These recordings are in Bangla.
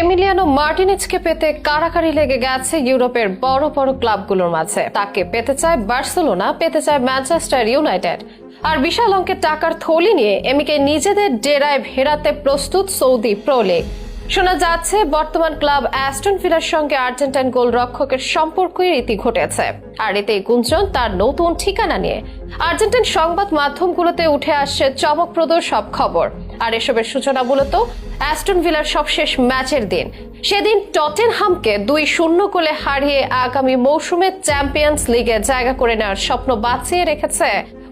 এমিলিয়ানো মার্টিনেজকে পেতে কারাকারি লেগে গেছে ইউরোপের বড় বড় ক্লাবগুলোর মাঝে। তাকে পেতে চায় বার্সেলোনা, পেতে চায় ম্যানচেস্টার ইউনাইটেড। আর বিশাল অঙ্কের টাকার থলি নিয়ে এমিকে নিজেদের ডেরায় ভেড়াতে প্রস্তুত সৌদি প্রো লিগ। শোনা যাচ্ছে, বর্তমান ক্লাব অ্যাস্টন ভিলার সঙ্গে আর্জেন্টাইন গোলরক্ষকের সম্পর্কের রীতি ঘটেছে। আর এতে গুঞ্জন, তার নতুন ঠিকানা নিয়ে। আর্জেন্টাইন সংবাদ মাধ্যমগুলোতে উঠে আসছে চমকপ্রদ সব খবর। আর এসবের সূচনা মূলত অ্যাস্টন ভিলার সবশেষ ম্যাচের দিন। সেদিন টটেনহামকে দুই শূন্য গোলে হারিয়ে আগামী মৌসুমে চ্যাম্পিয়ন্স লিগে জায়গা করে নেওয়ার স্বপ্ন বাঁচিয়ে রেখেছে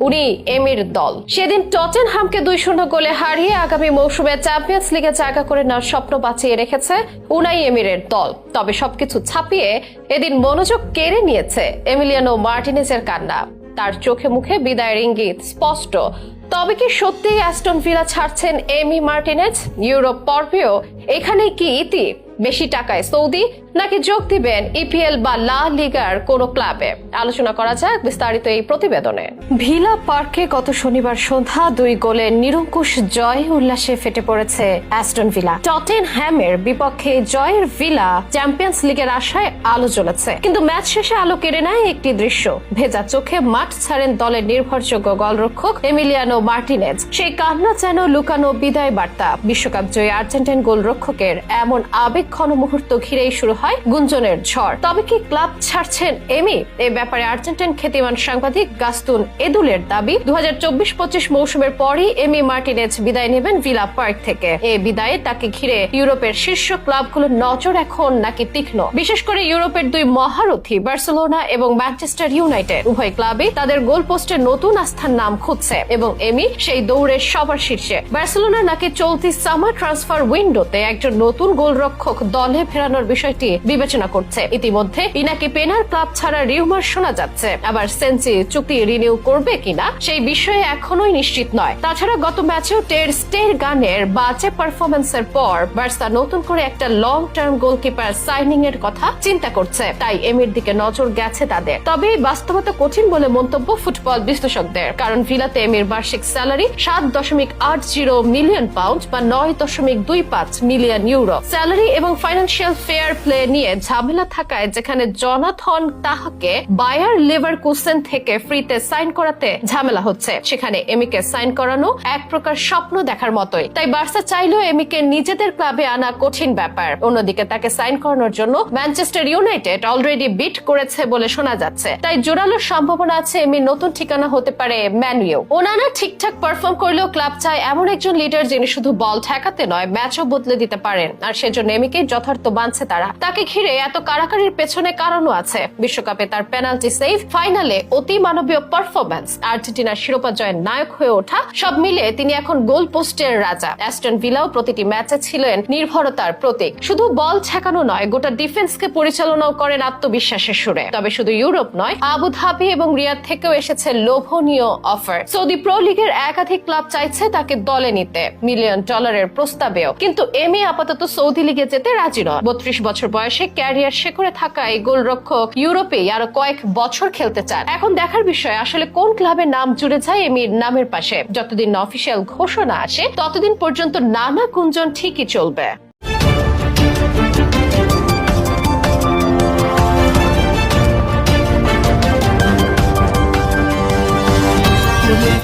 উনি এমির দল। সেদিন টটেনহামকে দুই শূন্য গোলে হারিয়ে আগামী মৌসুমে চ্যাম্পিয়ন্স লিগে জায়গা করে নেওয়ার স্বপ্ন বাঁচিয়ে রেখেছে উনাই এমিরের দল। তবে সবকিছু ছাপিয়ে এদিন মনোযোগ কেড়ে নিয়েছে এমিলিয়ানো মার্টিনেজের কান্না। তার চোখে মুখে বিদায়ের ইঙ্গিত স্পষ্ট। তবে কি সত্যিই অ্যাস্টন ভিলা ছাড়ছেন এমি মার্টিনেজ? ইউরোপ পর্বেও এখানে কি ইতি? বেশি টাকায় সৌদি নাকি যোগ দিবেন ইপিএল বা লা লিগার কোন ক্লাবে? আলোচনা করা যাক বিস্তারিত এই প্রতিবেদনে। ভিলা পার্কে গত শনিবার সন্ধ্যা দুই গোলে নিরঙ্কুশ জয় উল্লাসে ফেটে পড়েছে অ্যাস্টন ভিলা। টটেন হ্যামের বিপক্ষে জয়ের ভিলা চ্যাম্পিয়ন্স লিগের আশায় আলো জ্বলেছে। কিন্তু ম্যাচ শেষে আলো কেড়ে নেয় একটি দৃশ্য। ভেজা চোখে মাঠ ছাড়েন দলের নির্ভরযোগ্য গোলরক্ষক এমিলিয়ানো মার্টিনেজ। সেই কান্না যেন লুকানো বিদায় বার্তা। বিশ্বকাপ জয়ী আর্জেন্টাইন গোলরক্ষকের এমন আবেগ ঘন মুহূর্ত ঘিরেই শুরু হয় গুঞ্জনের ঝড়। তবে কি ক্লাব ছাড়ছেন এমি? এ ব্যাপারে আর্জেন্টাইন খ্যাতিমান সাংবাদিক গাস্তুন এদুলের দাবি দু হাজার চব্বিশ মৌসুমের পরই এমি মার্টিনেজ বিদায় নেবেন ভিলা পার্ক থেকে। এ বিদায়ে তাকে ঘিরে ইউরোপের শীর্ষ ক্লাবগুলোর নজর এখন নাকি তীক্ষ্ণ। বিশেষ করে ইউরোপের দুই মহারথী, বার্সেলোনা এবং ম্যানচেস্টার ইউনাইটেড। উভয় ক্লাবে তাদের গোল পোস্টে নতুন আস্থার নাম খুঁজছে এবং এমি সেই দৌড়ের সবার শীর্ষে। বার্সেলোনা নাকি চলতি সামার ট্রান্সফার উইন্ডোতে একজন নতুন গোলরক্ষক দলে ফেরানোর বিষয়টি বিবেচনা করছে। ইতিমধ্যে ইনাকি পেনার ক্লাব ছাড়া রিউমার শোনা যাচ্ছে। আবার সেন্সি চুক্তি রিনিউ করবে কিনা সেই বিষয়ে এখনোই নিশ্চিত নয়। তাছাড়া গত ম্যাচেও টের স্টের গানের বাজে পারফরমেন্সের পর বার্সা নতুন করে একটা লং টার্ম গোলকিপার সাইনিং এর কথা চিন্তা করছে। তাই এমির দিকে নজর গেছে তাদের। তবে বাস্তবতা কঠিন বলে মন্তব্য ফুটবল বিশ্লেষকদের। কারণ ভিলাতে এমির বার্ষিক স্যালারি সাত দশমিক আট জিরো মিলিয়ন পাউন্ড বা নয় দশমিক দুই পাঁচ মিলিয়ন ইউরো স্যালারি এবং ফাইন্যান্সিয়াল ফেয়ার প্লে নিয়ে ঝামেলা থাকায় যেখানে জনাথন তাহাকে বায়ার লেভার কুসেন থেকে ফ্রিতে সাইন করাতে ঝামেলা হচ্ছে। সেখানে এমিকে সাইন করানো এক প্রকার স্বপ্ন দেখার মতোই। তাই বার্সা চাইলেও এমিকে নিজেদের ক্লাবে আনা কঠিন ব্যাপার। অন্যদিকে তাকে সাইন করানোর জন্য ম্যানচেস্টার ইউনাইটেড অলরেডি বিট করেছে বলে শোনা যাচ্ছে। তাই জোরালো সম্ভাবনা আছে এমি নতুন ঠিকানা হতে পারে ম্যানুয়েও ওনানা ঠিকঠাক পারফর্ম করলেও ক্লাব চায় এমন একজন লিডার যিনি শুধু বল ঠেকাতে নয় ম্যাচও বদলে দিতে পারেন। আর সেজন্য এমিকে যথার্থ মানছে তারা। তাকে ঘিরে এত কারাকারির পেছনে কারণও আছে। বিশ্বকাপে তার পেনাল্টি সেভ ফাইনালে অতি মানবীয় পারফরম্যান্স আর্জেন্টিনার শিরোপা জয়ের নায়ক হয়ে ওঠা, সব মিলে তিনি এখন গোল পোস্টের রাজা। অ্যাস্টন ভিলাও প্রতিটি ম্যাচে ছিলেন নির্ভরতার প্রতীক। শুধু বল ঠেকানো নয়, গোটা ডিফেন্সকে পরিচালনাও করেন আত্মবিশ্বাসের সুরে। তবে শুধু ইউরোপ নয় আবু ধাবি এবং রিয়াদ থেকেও এসেছে লোভনীয় অফার সৌদি প্রো লিগের একাধিক ক্লাব চাইছে তাকে দলে নিতে। মিলিয়ন ডলারের প্রস্তাবেও। কিন্তু এমএ আপাতত সৌদি লিগে যেতে রাজি নয়। বত্রিশ বছর বয়সে ক্যারিয়ার শেখরে থাকা এই গোলরক্ষক ইউরোপে আরও কয়েক বছর খেলতে চান। এখন দেখার বিষয়, আসলে কোন ক্লাবের নাম জুড়ে যায় এমির নামের পাশে? যতদিন অফিসিয়াল ঘোষণা আসে, ততদিন পর্যন্ত নানা গুঞ্জন ঠিকই চলবে।